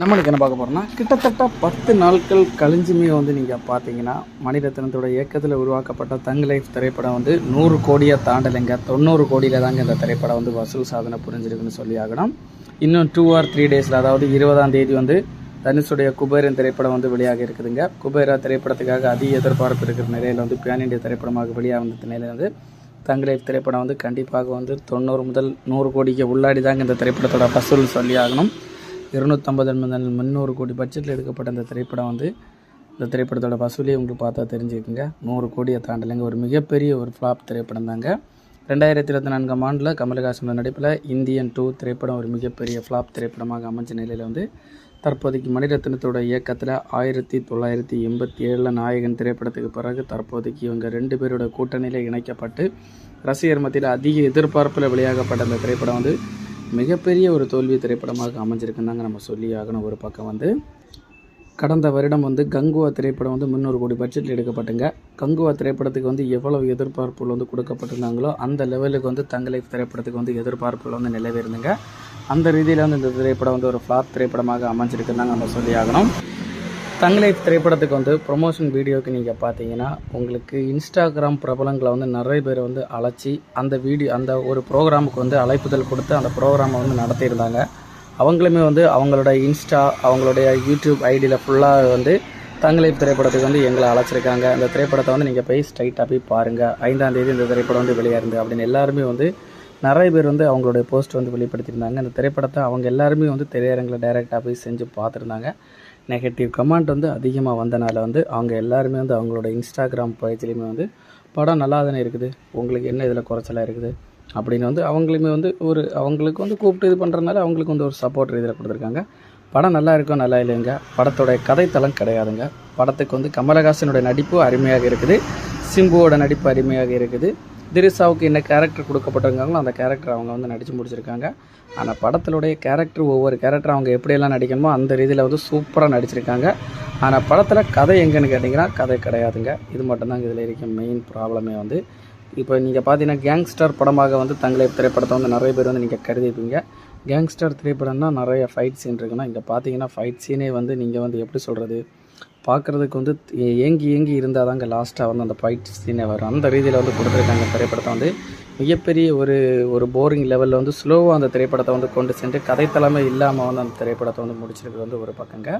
நம்மளுக்கு என்ன பார்க்க போகிறோம்னா கிட்டத்தட்ட பத்து நாட்கள் கழிஞ்சுமே வந்து நீங்கள் பார்த்தீங்கன்னா மணிரத்னத்தோட இயக்கத்தில் உருவாக்கப்பட்ட தங் லைஃப் திரைப்படம் வந்து நூறு கோடியை தாண்டலைங்க. தொண்ணூறு கோடியில் தாங்க இந்த திரைப்படம் வந்து வசூல் சாதனை புரிஞ்சிருக்குன்னு சொல்லி ஆகணும். இன்னும் டூ ஆர் த்ரீ டேஸில் அதாவது இருபதாம் தேதி வந்து தனுஷுடைய குபேரன் திரைப்படம் வந்து வெளியாக இருக்குதுங்க. குபேரா திரைப்படத்துக்காக அதிக எதிர்பார்ப்பு இருக்கிற நிலையில் வந்து பேன் இண்டியா திரைப்படமாக வெளியாக வந்த நிலையில் வந்து தங் லைஃப் திரைப்படம் வந்து கண்டிப்பாக வந்து தொண்ணூறு முதல் நூறு கோடிக்கு உள்ளாடி தாங்க இந்த திரைப்படத்தோட வசூல் சொல்லி ஆகணும். இருநூற்றம்பது முதல் முந்நூறு கோடி பட்ஜெட்டில் எடுக்கப்பட்ட இந்த திரைப்படம் வந்து இந்த திரைப்படத்தோட வசூலே உங்களுக்கு பார்த்தா தெரிஞ்சுக்கோங்க. நூறு கோடியை தாண்டலைங்க. ஒரு மிகப்பெரிய ஒரு ஃப்ளாப் திரைப்படம் தாங்க. ரெண்டாயிரத்தி இருபத்தி நான்காம் ஆண்டில் கமலஹாசன் நடிப்பில் இந்தியன் டூ திரைப்படம் ஒரு மிகப்பெரிய ஃப்ளாப் திரைப்படமாக அமைஞ்ச நிலையில் வந்து தற்போதைக்கு மணிரத்னத்தோட இயக்கத்தில் ஆயிரத்தி தொள்ளாயிரத்தி எண்பத்தி ஏழில் நாயகன் திரைப்படத்துக்கு பிறகு தற்போதைக்கு இவங்க ரெண்டு பேரோட கூட்டணியில் இணைக்கப்பட்டு ரசிகர் மத்தியில் அதிக எதிர்பார்ப்பில் வெளியாகப்பட்ட அந்த திரைப்படம் வந்து மிகப்பெரிய ஒரு தோல்வி திரைப்படமாக அமைஞ்சிருக்குன்னு தாங்க நம்ம சொல்லி ஆகணும். ஒரு பக்கம் வந்து கடந்த வருடம் வந்து கங்குவா திரைப்படம் வந்து முந்நூறு கோடி பட்ஜெட்டில் எடுக்கப்பட்டுங்க. கங்குவா திரைப்படத்துக்கு வந்து எவ்வளவு எதிர்பார்ப்புகள் வந்து கொடுக்கப்பட்டிருந்தாங்களோ அந்த லெவலுக்கு வந்து தங்களை திரைப்படத்துக்கு வந்து எதிர்பார்ப்புகள் வந்து நிலவிருந்துங்க அந்த ரீதியில் வந்து இந்த திரைப்படம் வந்து ஒரு ஃப்ளாப் திரைப்படமாக அமைஞ்சிருக்குன்னு தாங்க நம்ம சொல்லி ஆகணும். தங்களை திரைப்படத்துக்கு வந்து ப்ரொமோஷன் வீடியோக்கு நீங்கள் பார்த்தீங்கன்னா உங்களுக்கு இன்ஸ்டாகிராம் பிரபலங்களை வந்து நிறைய பேர் வந்து அழைச்சி அந்த வீடியோ அந்த ஒரு ப்ரோக்ராமுக்கு வந்து அழைப்புதல் கொடுத்து அந்த ப்ரோக்ராமை வந்து நடத்தியிருந்தாங்க. அவங்களுமே வந்து அவங்களோட இன்ஸ்டா அவங்களுடைய யூடியூப் ஐடியில் ஃபுல்லாக வந்து தங்களை திரைப்படத்துக்கு வந்து எங்களை அழைச்சிருக்காங்க. அந்த திரைப்படத்தை வந்து நீங்கள் போய் ஸ்ட்ரைட்டாக போய் பாருங்கள் ஐந்தாம் தேதி இந்த திரைப்படம் வந்து வெளியாருந்து அப்படின்னு எல்லாருமே வந்து நிறைய பேர் வந்து அவங்களுடைய போஸ்ட் வந்து வெளிப்படுத்தியிருந்தாங்க. அந்த திரைப்படத்தை அவங்க எல்லாருமே வந்து திரையரங்கில் டைரெக்டாக போய் செஞ்சு பார்த்துருந்தாங்க. நெகட்டிவ் கமெண்ட் வந்து அதிகமாக வந்தனால வந்து அவங்க எல்லாருமே வந்து அவங்களோட இன்ஸ்டாகிராம் பேஜ்லேயுமே வந்து படம் நல்லா தானே இருக்குது? உங்களுக்கு என்ன இதில் குறைச்சலாக இருக்குது? அப்படின்னு வந்து அவங்களுமே வந்து ஒரு அவங்களுக்கு வந்து கூப்பிட்டு இது பண்ணுறதுனால அவங்களுக்கு வந்து ஒரு சப்போர்ட் இதில் கொடுத்துருக்காங்க. படம் நல்லா இருக்கும் நல்லா இல்லைங்க. படத்தோடைய கதைத்தளம் கிடையாதுங்க. படத்துக்கு வந்து கமலஹாசனுடைய நடிப்பு அருமையாக இருக்குது. சிம்புவோட நடிப்பு அருமையாக இருக்குது. திரிசாவுக்கு என்ன கேரக்டர் கொடுக்கப்பட்டிருக்காங்களோ அந்த கேரக்டர் அவங்க வந்து நடித்து முடிச்சிருக்காங்க. ஆனால் படத்திலுடைய கேரக்டர் ஒவ்வொரு கேரக்டர் அவங்க எப்படியெல்லாம் நடிக்கணுமோ அந்த ரீதியில் வந்து சூப்பராக நடிச்சிருக்காங்க. ஆனால் படத்தில் கதை எங்கேன்னு கேட்டிங்கன்னா கதை கிடையாதுங்க. இது மட்டும்தாங்க இதில் இருக்க மெயின் ப்ராப்ளமே வந்து. இப்போ நீங்கள் பார்த்தீங்கன்னா கேங்ஸ்டர் படமாக வந்து தங்களை திரைப்படத்தை வந்து நிறைய பேர் வந்து நீங்கள் கருதிப்பீங்க. கேங்ஸ்டர் திரைப்படம்னா நிறைய ஃபைட் சீன் இருக்குன்னா இங்கே பார்த்தீங்கன்னா ஃபைட் சீனே வந்து நீங்கள் வந்து எப்படி சொல்கிறது பார்க்குறதுக்கு வந்து ஏங்கி ஏங்கி இருந்தால் தாங்க லாஸ்ட்டாக வந்து அந்த ஃபைட் சீனை வரும். அந்த ரீதியில் வந்து கொடுத்துருக்காங்க திரைப்படத்தை வந்து. மிகப்பெரிய ஒரு ஒரு போரிங் லெவலில் வந்து ஸ்லோவாக அந்த திரைப்படத்தை வந்து கொண்டு சென்று கதைத்தலைமை இல்லாமல் வந்து அந்த திரைப்படத்தை வந்து முடிச்சிருக்கிறது வந்து ஒரு பக்கங்க.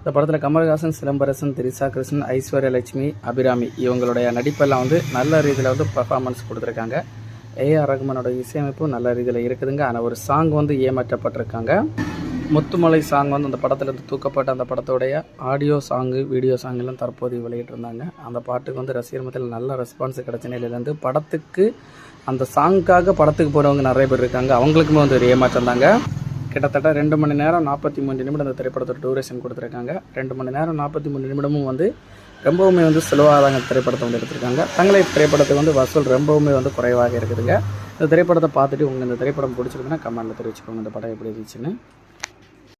இந்த படத்தில் கமல்ஹாசன் சிலம்பரசன் திரிசா கிருஷ்ணன் ஐஸ்வர்யா லட்சுமி அபிராமி இவங்களுடைய நடிப்பெல்லாம் வந்து நல்ல ரீதியில் வந்து பர்ஃபார்மன்ஸ் கொடுத்துருக்காங்க. ஏஆர் ரகுமானோட இசையமைப்பும் நல்ல ரீதியில் இருக்குதுங்க. ஆனால் ஒரு சாங் வந்து ஏமாற்றப்பட்டிருக்காங்க. முத்துமலை சாங் வந்து அந்த படத்துலேருந்து தூக்கப்பட்ட அந்த படத்தோடைய ஆடியோ சாங்கு வீடியோ சாங் எல்லாம் தற்போது வெளியிட்டிருந்தாங்க. அந்த பாட்டுக்கு வந்து ரசிகர் மத்தியில் நல்ல ரெஸ்பான்ஸ் கிடைச்ச நிலையிலேருந்து படத்துக்கு அந்த சாங்க்காக படத்துக்கு போகிறவங்க நிறைய பேர் இருக்காங்க. அவங்களுக்குமே வந்து ஒரு ஏமாற்றம் தாங்க. கிட்டத்தட்ட ரெண்டு மணி நேரம் நாற்பத்தி மூணு நிமிடம் அந்த திரைப்படத்தோட டூரேஷன் கொடுத்துருக்காங்க. ரெண்டு மணி நேரம் நாற்பத்தி மூணு நிமிடமும் வந்து ரொம்பவுமே வந்து ஸ்லோவாக தாங்க திரைப்படத்தை வந்து எடுத்திருக்காங்க. தங்களை திரைப்படத்துக்கு வந்து வசூல் ரொம்பவுமே வந்து குறைவாக இருக்குதுங்க. இந்த திரைப்படத்தை பார்த்துட்டு உங்கள் இந்த திரைப்படம் பிடிச்சிருக்குன்னா கமெண்ட்டில் தெரிவிச்சுக்கோங்க. இந்த படம் எப்படி இருந்துச்சுன்னு.